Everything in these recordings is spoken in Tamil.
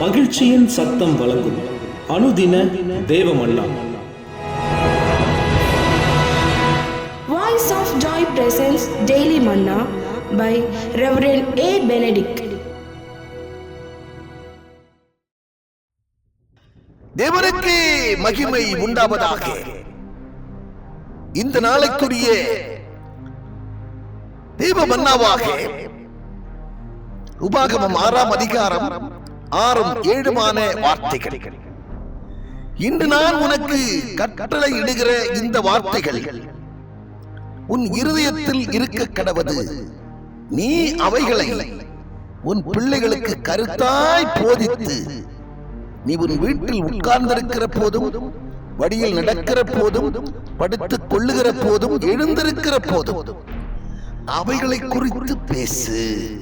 மகிழ்ச்சியின் சத்தம் வழங்கும் அனுதின தேவமல்லா Voice of Joy presents Daily Manna by Reverend A. Benedict. தேவனுக்கு மகிமை உண்டாவதாக இந்த நாளைக்குரிய தேவ மன்னாவாக உபாகமம் ஆறாம் அதிகாரம் ஆறும் ஏழுமான வார்த்தைகள். இன்று நான் உனக்கு கட்டளை இடுகிற இந்த வார்த்தைகள். உன் இருதயத்தில் இருக்க கடவது. நீ அவைகளை உன் பிள்ளைகளுக்கு கருத்தாய் போதித்து நீ உன் வீட்டில் உட்கார்ந்திருக்கிற போதும் வழியில் நடக்கிற போதும் படுத்துக் கொள்ளுகிற போதும் எழுந்திருக்கிற போதும். அவைகளை குறித்து பேசு.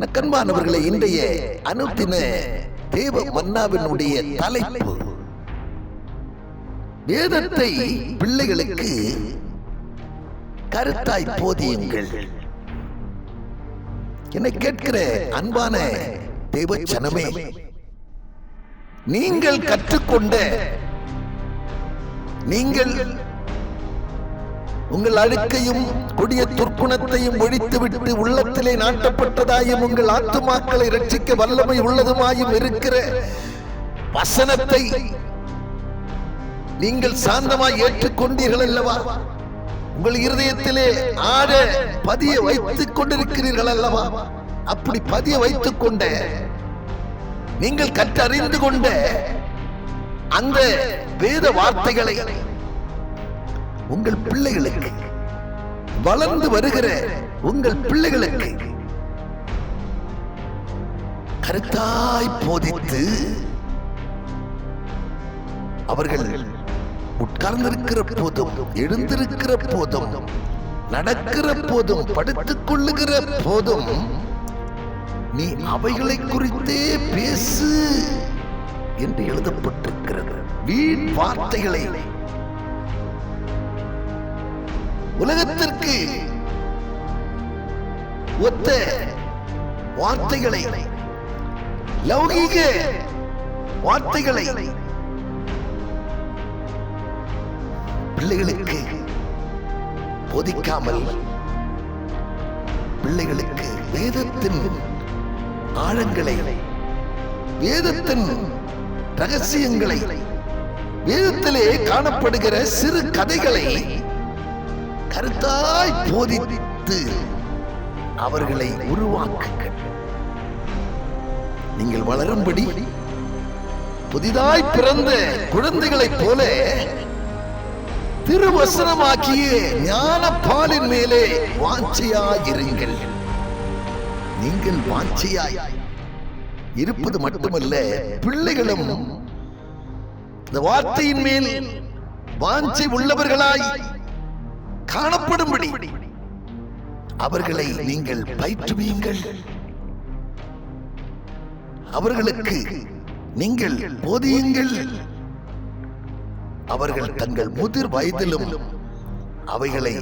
நக்கன்பானவர்களை இன்றைய அனுத்தின தேவ மன்னாவினுடைய தலைப்பு. வேதத்தை பிள்ளைகளுக்கு கருத்தாய் போதியுங்கள். என்னை கேட்கிற அன்பான தேவச்சனமே நீங்கள் கற்றுக்கொண்ட நீங்கள் உங்கள் அழுக்கையும் கொடிய துர்க்குணத்தையும் ஒழித்துவிட்டு உள்ளத்திலே நாட்டப்பட்டதாயும் உங்கள் ஆத்துமாக்களை ரட்சிக்க வல்லமை உள்ளதுமாயும் இருக்கிற வசனத்தை நீங்கள் சாந்தமாய் ஏற்றுக்கொண்டீர்கள் அல்லவா? உங்கள் இருதயத்திலே ஆட பதிய வைத்துக் கொண்டிருக்கிறீர்கள் அல்லவா? அப்படி பதிய வைத்துக் கொண்ட நீங்கள் கற்றறிந்து கொண்ட அந்த வேத வார்த்தைகளை உங்கள் பிள்ளைகளுக்கு. வளர்ந்து வருகிற உங்கள் பிள்ளைகளுக்கு. கருத்தாய் போதித்து அவர்கள் உட்கார்ந்திருக்கிற போதும் எழுந்திருக்கிற போதும் நடக்கிற போதும் படுத்துக் கொள்ளுகிற போதும் நீ அவைகளை குறித்தே பேசு என்று எழுதப்பட்டிருக்கிறது. வீண் வார்த்தைகளை உலகத்திற்கு ஒத்த வார்த்தைகளை லௌகீக வார்த்தைகளை பிள்ளைகளுக்கு போதிக்காமல் பிள்ளைகளுக்கு வேதத்தின் ஆழங்களை வேதத்தின் ரகசியங்களை வேதத்திலே காணப்படுகிற சிறு கதைகளை கருத்தாய் போதித்து அவர்களை உருவாக்குங்கள். நீங்கள் வளரும்படி புதிதாய் பிறந்த குழந்தைகளைப் போல திருவசனமாக்கிய ஞான பாலின் மேலே வாஞ்சையாயிருங்கள். நீங்கள் வாஞ்சையாய் இருப்பது மட்டுமல்ல பிள்ளைகளும் இந்த வார்த்தையின் மேல் வாஞ்சை உள்ளவர்களாய் காணப்படும்படி. அவர்களை நீங்கள் பயிற்றுவீங்கள் அவர்களுக்கு நீங்கள் போதியுங்கள். அவர்கள் தங்கள் முதிர் வயதிலும் அவைகளை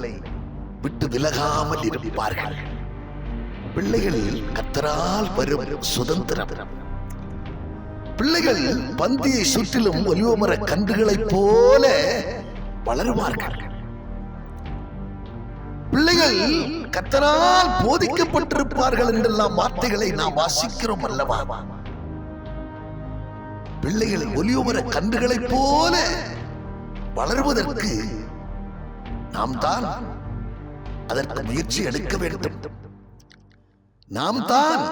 விட்டு விலகாமல் இருப்பார்கள். பிள்ளைகள் கத்தரால் வரும் சுதந்திரம். பிள்ளைகள் பந்தியை சுற்றிலும் ஒலிவமர கன்றுகளைப் போல வளருவார்கள். பிள்ளைகள் கத்தனால் போதிக்கப்பட்டிருப்பார்கள் என்றெல்லாம் வார்த்தைகளை நாம் வாசிக்கிறோம் அல்லவா? பிள்ளைகள் ஒலியுமர கன்றுகளைப் போல வளர்வதற்கு நாம் தான் அதற்கு முயற்சி எடுக்க வேண்டும். நாம் தான்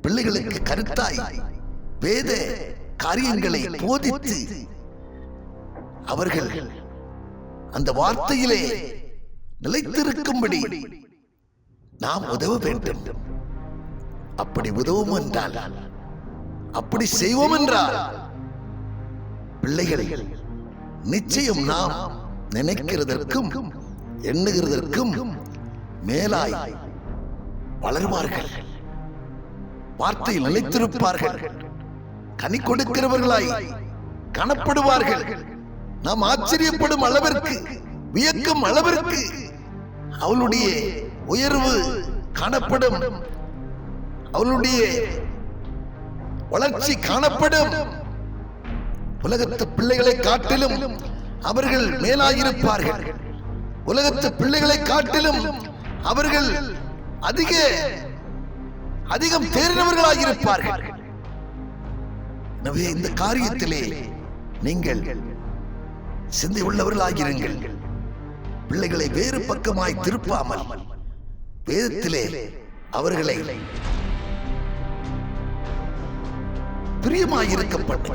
பிள்ளைகளுக்கு கருத்தாய் வேத காரியங்களை போதித்து அவர்கள் அந்த வார்த்தையிலே நிலைத்திருக்கும்படி நாம் உதவ வேண்டும். அப்படி உதவும் என்றால் அப்படி செய்வோம் என்றால் பிள்ளைகளை நிச்சயம் நாம் நினைக்கிறதற்கும் எண்ணுகிறதற்கும் மேலாய் வளர்வார்கள். வார்த்தையில் நிலைத்திருப்பார்கள். கனி கொடுக்கிறவர்களாய் காணப்படுவார்கள். நாம் ஆச்சரியப்படும் அளவிற்கு வியக்கும் அளவிற்கு அவளுடைய உயர்வு காணப்படும். அவளுடைய வளர்ச்சி காணப்படும். உலகத்து பிள்ளைகளை காட்டிலும் அவர்கள் மேலாயிருப்பார்கள். உலகத்து பிள்ளைகளை காட்டிலும் அவர்கள் அதிக அதிகம் தேறினவர்களாயிருப்பார்கள். எனவே இந்த காரியத்திலே நீங்கள் சிந்தை உள்ளவர்களாகிருங்கள் பிள்ளைகளை வேறு பக்கமாய் திருப்பாமல் வேதத்திலே அவர்களை பிரியமாயிருக்கப்பட்ட.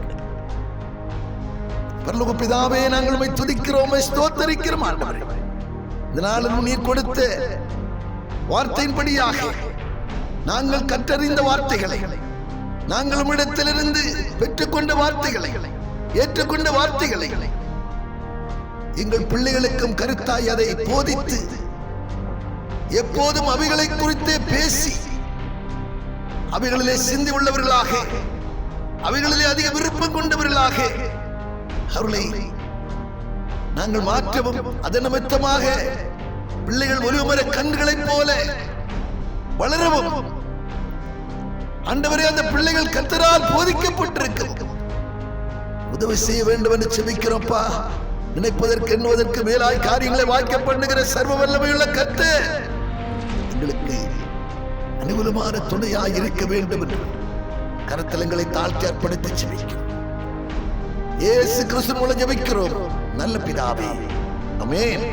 பரலோக பிதாவே நாங்கள் உம்மை துதிக்கிறோம் ஸ்தோத்தரிக்கிறோம் ஆண்டவரே. இந்த நாளில் நீர் கொடுத்த வார்த்தையின்படியாக நாங்கள் கற்றறிந்த வார்த்தைகளை நாங்கள் உம்மிடத்திலிருந்து பெற்றுக்கொண்ட வார்த்தைகளை ஏற்றுக்கொண்ட வார்த்தைகளை எங்கள் பிள்ளைகளுக்கும் கருத்தாய் அதை போதித்து எப்போதும் அவைகளை குறித்தே பேசி அவைகளிலே சிந்தி உள்ளவர்களாக அவைகளிலே அதிக விருப்பம் கொண்டவர்களாக அவர்களை நாங்கள் மாற்றவும் அதன் நிமித்தமாக பிள்ளைகள் ஒருவர கண்களைப் போல வளரவும் ஆண்டவரே அந்த பிள்ளைகள் கத்தரால் போதிக்கப்பட்டிருக்கும் உதவி செய்ய வேண்டும் என்று செபிக்கிறோம்ப்பா நினைப்பதற்கு எண்ணுவதற்கு மேலாய் காரியங்களை வாய்க்க பண்ணுகிற சர்வ வல்லமையுள்ள கத்து எங்களுக்கு அனுகூலமான துணையாய் இருக்க வேண்டும் என்று கரத்தலங்களை தாழ்த்தி அர்ப்பணித்து ஜெபிக்கும் ஏசு கிறிஸ்து மூலம் ஜெபிக்கிறோம். நல்ல பிதாவே. அமேன்